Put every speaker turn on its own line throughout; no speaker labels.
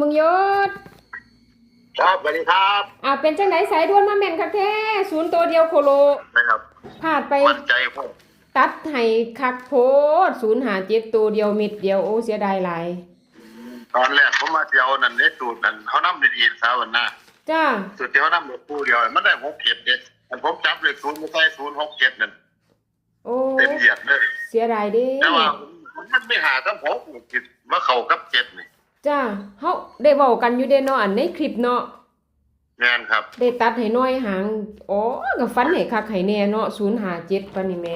มึงยศ
ครับสวัสดีครับ
อ่าเป็นจังไดสายด่วนมาแม่นคักแท้ศูนย์ตัวเดียวโคโล
นะครับ
พลาดไป
มั่นใจผม
ตัดให้คักโพดศูนย์หาเจ็ดตัวเดียวม็ดเดียวโอ้เสียดายหลาย
ตอนแรกผมมาเดียวนั่นเนี่ยสูตรนั่นเขานำดีๆสาวันหน้า
จ้า
สูตรที่เขานำเหลือคู่เดียวมันได้หกเจ็ดเนี่ยอันผมจับเลยศูนย์ไม่ใช่ศูนย์หกเจ็ดนั่น
โอ้
เต็มเหยียดเลย
เสียดายด้
แต่ว่ามันไม่หาทั้งหกจิตมาเข้ากับเจ็ดนี่
จ้าเฮาได้เว้ากันอยู่เด้เนาะอันในคลิปเนาะ
งานครับ
ได้ตัดให้น้อยหางอ๋อก็ฟันให้คักให้แน่เนาะศูนย์หาเจ็ดปานนี่แหม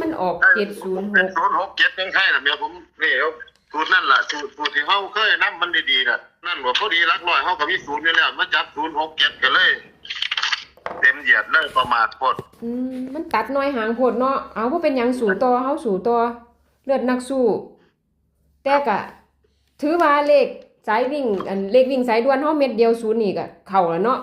มันออกเจ็ดศูนย์ห
เป็น
ก
ศูนย์หกเจ็ดยังใช่หรอเมียผมนี่เอาสูตรนั่นแหละสูตรสูตรที่เขาเคยนำมันดีๆน่ะนั่นว่าพอดีรักร้อยเขากับมีศูนย์นี่แล้วมาจับศูนย์หกเจ็ดกันเลย เต็มเหยียดเลยประมาทโคตร
อืมมันตัดน้อยหางโพดเนาะเอาบ่เป็นหยังสู่ต่อเฮาสู่ต่อเลือดนักสู้แต่ก็ ถือว่าเลขสายวิ่งอันเลขวิ่งสายด่วนเฮาเม็ดเดียวศูนย์นี่ก็เข้าแล้วเนาะ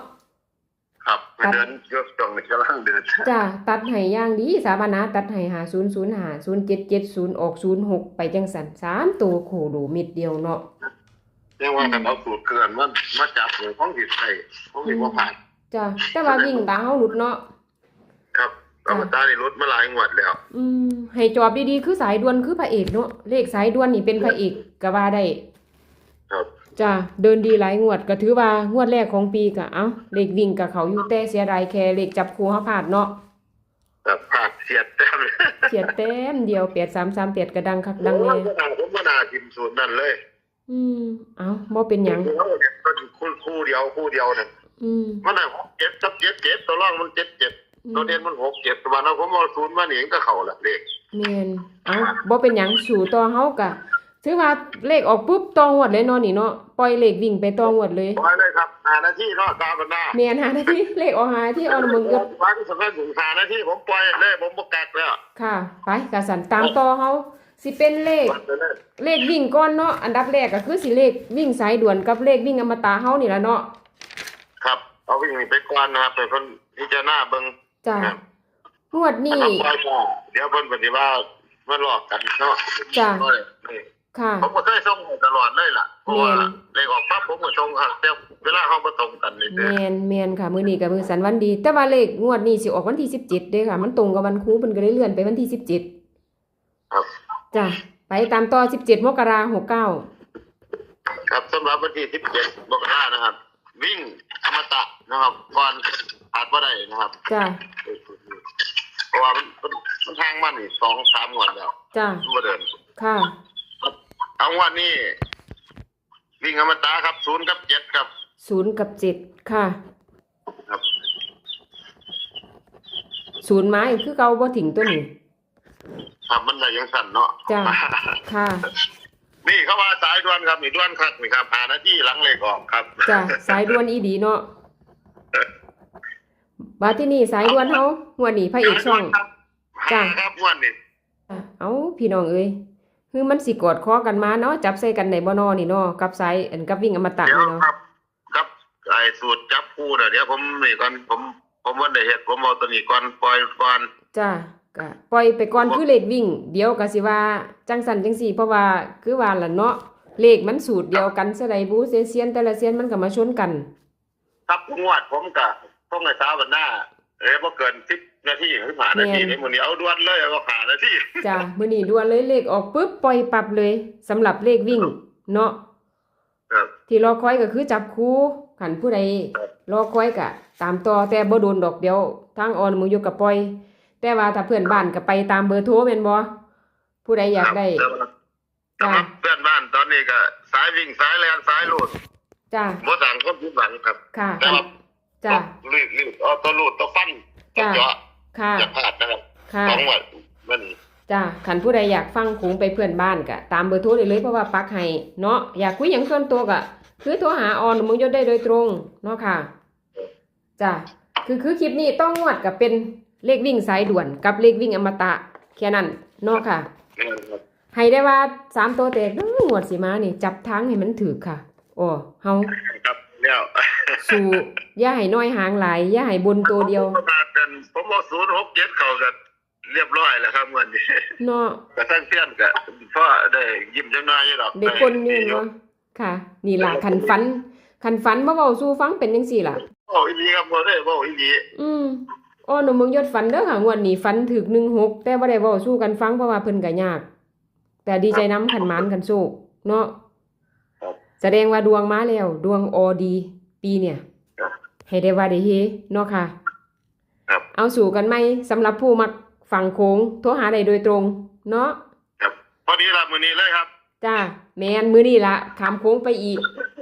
ครับไปเดินยกจองในกำลังเดิน
จ้าตัดให้อย่างดีสาบานาตัดให้หา0 0 5 0 7 7 0ออก06ไปจังซั่นสามตัวโคโดเม็ดเดียวเนาะ
ยังว่ากันเอาสูตรเกินมันมาจับเลยของผิดใส่ของผิดว่าผ่าน
จ้าแต่ว่าวิ่งตาเฮาหลุดเนาะ
ครับ กรรมการนี่รถมาหลายงวดแล้ว
อืมให้จอบดีๆ คือสายด่วนคือพระเอกเนาะเลขสายด่วนนี่เป็นพระเอกก็ว่าได้
ครับ
จ้าเดินดีหลายงวดก็ถือว่างวดแรกของปีก็เอ้าเลขวิ่งกับเขาอยู่แต่เสียดายแค่เลขจับคู่เฮาพลาดเนาะ
แบบผ่านเสียดแต้มเลย
เสียแต้มเดียว8338กระดังคักดัง
ผม
แน่
ว่าผมว่านาทีมสูตรนั่นเลย
อืม เอ้าบ่เป็นหยัง
เขาเนี่ยก็คู่คู่เดียวคู่เดียวเนี่ย
อืม
มันได้หกเจ็ดกับเจ็ดเจ็ดตัวร่องมันเจ็ดเจ็ด ตัวเด่นมันหกเจ็ดตัวนั้นผมเอาศูนย์มาหนีก็เข่าละเลข
แม่นเอ้าบ่เป็นหยังสู่ต่อเฮาก็ถือว่าเลขออกปุ๊บต่องวดเลยเนาะนี่เนาะปล่อยเลขวิ่งไปต่องวดเลย
ไว้เลยครับหานาทีเนาะตามกันหน้า
แม่นหานาทีเลขออกหาที่เอามึงก็
ฟังสำคัญถึงหานาทีผมปล่อยเลยผมประกาศแล้ว
ค่ะไปกะสันตามต่อเฮาสิเป็นเลข
มันจะได้
เลขวิ่งก่อนเนาะอันดับแรกก็คือสิเลขวิ่งสายด่วนกับเลขวิ่งอมตะเฮานี่ล่ะเนาะ
ครับเอาวิ่งไปก่อนนะครับเป็นคนพิจารณาเบิ่ง
จ้ะ
ครับ
งวดนี้
อันปล่อยก็เดี๋ยวเพิ่นปฏิว่ามาหลอกกันเนาะ
จ้ะ
นี่
ค่ะ
ผมก็เคยส่งให้ตลอดเลยล่ะเพราะว่า
แม่น
เลขออกปั๊บผมก็ส่งครับแต่เวลาเฮาบ่ตรงกันนี่
แมนแมนค่ะ มื้อนี้ก็มื้อสันวันดี แต่ว่าเลขงวดนี้สิออกวันที่17เด้อค่ะ มันตรงกับวันครูเพิ่นก็เลยเลื่อนไปวันที่17
ครับ
จ้ะไปตามต่อ17มกราคม69
ครับสำหรับวันที่17มกรานะครับ วิ่งอมตะนะครับก่อนขาด บ่ได้นะครับ
จ้ะ
เพราะว่ามันมันมันทางมันนี่สองสามงวดแล้ว
จ้ะ
มันบ่เดิน
ค่ะ
เอางวันนี้วิ่งอมตะครับศูนย์กับเจ็ดครับ
0กับ7ค่ะ
ครับ
ศูนย์ไม้คือเก่าบ่ถึงตัวนี้
ครับมันได้ยังสั่นเนาะ
จ้ะค่ะ
นี่เขาว่าสายด่วนครับนี่ด่วนคักนี่ครับหาหน้าที่หลังเลขออกครับ
จ้ะสายด่วนอีดีเนาะ บาที่นี่สายด่วนเฮาหัวหนีพระเอกช่อง
ครับ
จ้ะ
หาครับงวันนี้
เอาพี่น้องเอ้ยคือมันสิกอดคอกันมาเนาะจับใส่กันได้บ่นอนี่เนาะกับสายอันกับวิ่งอมตะ
เดี๋ยว
นี่เนาะ
ครับครับไอ้สูตรจับคู่เดี๋ยวเดี๋ยวผมนี่ก่อนผมผมวันได้เฮ็ดผมเอาตัวนี้ก่อนปล่อยก่อน
จ้ะก็ปล่อยไปก่อนคือเลขวิ่ง เดี๋ยวก็สิว่าจังสันจังสี่เพราะว่าคือว่าล่ะเนาะเลขมันสูตรเดียวกันซะใดบูเซเซียนแต่ละเซียนมันก็มาชนกัน
ครับงวดผมก็ ต้องในเช้าวันหน้า เอ้ยบ่เกิน10นาทีหรือ5นาที
แม่น
ในมื้อนี้เอาด่วนเลยเอา5นาที
จ้ะมื้อนี้ด่วนเลยเลขออกปุ๊บปล่อยปรับเลยสำหรับเลขวิ่ง เนาะ
ครับ
ที่รอคอยก็คือจับคู่ขันผู้ใดรอคอยก็ตามต่อแต่บ่โดนดอกเดียวทางออนมืออยู่กับปล่อย แต่ว่าถ้าเพื่อนบ้านก็ไปตามเบอร์โทรแม่นบ่ผู้ใดอยากได้
ครับ
จ้ะ
สำหรับเพื่อนบ้านตอนนี้ก็สายวิ่งสายแลนสายลูด
จ้ะ
บ่ต่างคนผิดหวังครับ
ค่ะ
แต่ว่า
จ้ะ
ลูดลูดเอาตัวลูดตัวฟันตัว
จ้ะ
เจาะ
ค่ะ
จะพลาดนะครับ
ค่ะ
สองวันมัน
จ้ะขันผู้ใดอยากฟังคงไปเพื่อนบ้านก็ตามเบอร์โทรได้เลยเพราะว่าปักให้เนาะอยากคุยหยังส่วนตัวก็คือโทรหาออนมึงยศได้โดยตรงเนาะค่ะจ้ะคือคือคลิปนี้ต้องงวดกับเป็นเลขวิ่งสายด่วนกับเลขวิ่งอมตะแค่นั้นเนาะค่ะ
นี่ครับ
ให้ได้ว่าสามตัวแตกเด้อหมวดสิมานี่ จับทางให้มันถือค่ะ โอ้เฮา
ครับ แล้ว
สู่อย่าให้น้อยหางหลายอย่าให้บนตัวเดียว
ผมมาเป็นผมเอาศูนย์หกเจ็ดเข้ากันเรียบร้อยแล้วครับเงินนี้
เนาะ
กระทั่งเพื่อนก็พ่อได้ยิ้มจังน้อยอยู่ดอก
เด็กคนนี่เนาะค่ะ นี่ล่ะคันฝันคันฝันบ่เว้าสู่ฟังเป็นจังซี่ล่ะ
บอกอีหลีครับบ่ได้บอกอีหลี
อืมอ้อหนูมึงยศฝันเด้อค่ะงวดนี้ฝันถึก16แต่บ่ได้เว้าสู้กันฟังเพราะว่าเพิ่นก็ยาก แต่ดีใจนํคันหมานคันโชคเนาะ
ครับ
แสดงว่าดวงมาแล้ว ดวงออดี ปีเนี่ย
ครับ
ให้ได้ว่าได้เฮเนาะค่ะ
ครับ
เอาสู่กันไหมสำหรับผู้มักฟังโค้งโทรหาได้โดยตรง เนาะ
ครับพอดีละมื้อนี้เลยครับ
จ้า แมนมื้อนี้ละขามโค้งไปอีก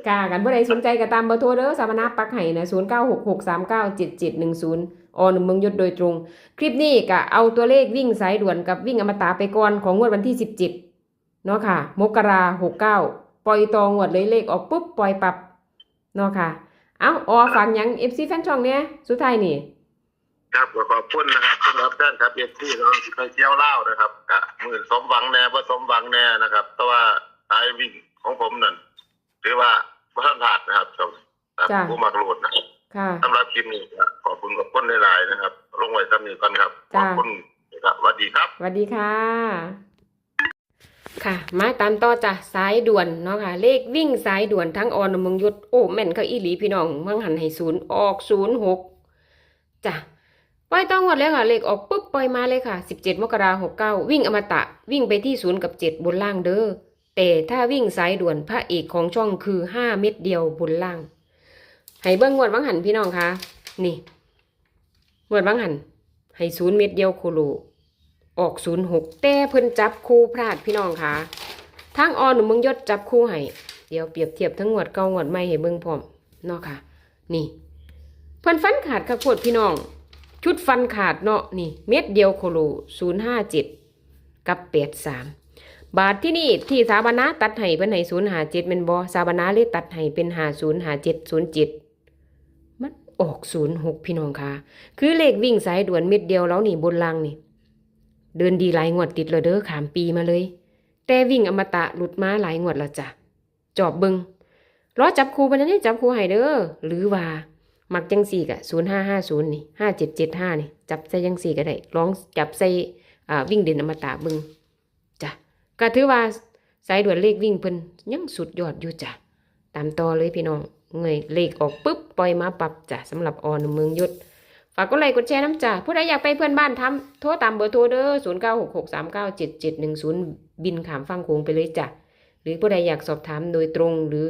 กากันบ่ได้สนใจก็ตามเบอร์โทรเด้อสามนาปักไห้นะ0966397710ออหนึ่งเมืองยศโดยตรง คลิปนี้ก็เอาตัวเลขวิ่งสายด่วนกับวิ่งอมตะไปก่อนของงวดวันที่17เนาะค่ะ มกราหกเก้า ปล่อยตองวดเลยเลขออกปุ๊บปล่อยปรับเนาะค่ะ เอาออฟังหยัง FC แฟนช่องเนี้ยสุดท้ายนี่
ครับก็ขอบคุณนะครับสำหรับแฟนครับเอฟซีเราไปเที่ยวเล่าวนะครับกะมื่นสมหวังแน่บ่สมหวังแน่นะครับ แต่ว่าสายวิ่งของผมนั่นถือว่าบ่ทันพลาดนะครับสำหรับ
จ้ะ
ผู้มักโหลดนะ
ค่ะ
สำหรับคลิปนี้ก็ขอบคุณกับคนหลายๆนะครับ ลงไว้ซ้ำนี้ก่อนครับข
จ้ะ
อบคุณครับสวัสดีครับ
สวัสดีค่ะ ค่ะ มาตามต่อจ้ะสายด่วนเนาะค่ะเลขวิ่งสายด่วนทั้งออนมงยุทธโอ้แม่นเขาอีหลีพี่น้องมังหันให้ศูนย์ออกศูนย์หกจ้ะปล่อยต้องหมดแล้วค่ะเลขออกปุ๊บปล่อยมาเลยค่ะสิบเจ็ดมกราหกเก้าวิ่งอมตะวิ่งไปที่ศูนย์กับเจ็ดบนล่างเด้อแต่ถ้าวิ่งสายด่วนพระเอกของช่องคือห้าเม็ดเดียวบนล่างให้เบิ้งงวดวังหันพี่น้องคะนี่งวดวังหันให้ศูนย์เม็ดเดียวโคโล ออกศูนย์หกแต่เพิ่นจับคู่พลาดพี่น้องค่ะทางออนหนูมึงยศจับคู่ให้เดี๋ยวเปรียบเทียบทั้งงวดเก่างวดใหม่ให้เบิ่งพร้อมเนาะค่ะ นี่ เพิ่นฟันขาดข้าวดพี่น้อง ชุดฟันขาดเนาะนี่ เม็ดเดียวโคโลศูนย์ห้าเจ็ดกับแปดสามบาทที่นี่ที่สาบานาตัดให้เพิ่นให้ศูนย์หาเจ็ดเป็นบอสาบานาเลยตัดให้เป็นหาศูนย์หาเจ็ดศูนย์เจ็ดมันออกศูนย์หกพี่น้องค่ะ คือเลขวิ่งสายด่วนเม็ดเดียวแล้วนี่บนล่างนี่ เดินดีหลายงวดติดเลยเด้อขามปีมาเลย แต่วิ่งอมตะหลุดมาหลายงวดแล้วจ้ะ จอบเบิงรอจับครูไปนะนี่จับครูให้เด้อหรือว่า มักจังสี่กะศูนย์ห้าห้าศูนย์นี่ห้าเจ็ดเจ็ดห้านี่ จับใส่จังสี่ก็ได้ลองจับใส่อ่าวิ่งเด่นอมตะเบิงจ้ะก็ถือว่าสายด่วนเลขวิ่งเพิ่นยังสุดยอดอยู่จ้ะตามต่อเลยพี่น้องเงยเลขออกปุ๊บปล่อยมาปรับจ้ะสำหรับออนเมืองยศ ฝากกดไลค์กดแชร์น้ำจ่าผู้ใดอยากไปเพื่อนบ้านทำโทรตามเบอร์โทรเด้อศูนย์เก้าหกหกสามเก้าเจ็ดเจ็ดหนึ่งศูนย์บินขามฟังโขงไปเลยจ้ะหรือผู้ใดอยากสอบถามโดยตรงหรือ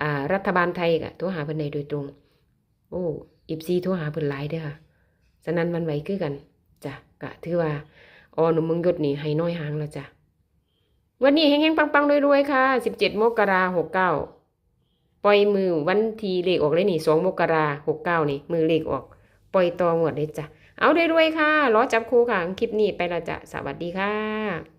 อ่ารัฐบาลไทยก็โทรหาเพิ่นใดโดยตรง โอ้อิบซีโทรหาเพิ่นหลายเด้อค่ะฉะนั้นมันไหวคือกันจ้ะกะถือว่าออหนุ่มมึงยศนี่ให้น้อยหางแล้วจ้ะวันนี้เฮงๆปังๆรวยๆค่ะสิบเจ็ดมกราหกเก้าปล่อยมือวันทีเลขออกเลยนี่สองมกราหกเก้านี่มือเลขออก ปล่อยตองหมดเลยจ้ะ เอาด้รวยๆค่ะรอจับคู่ค่ะ คลิปนี้ไปและจ้ะ สวัสดีค่ะ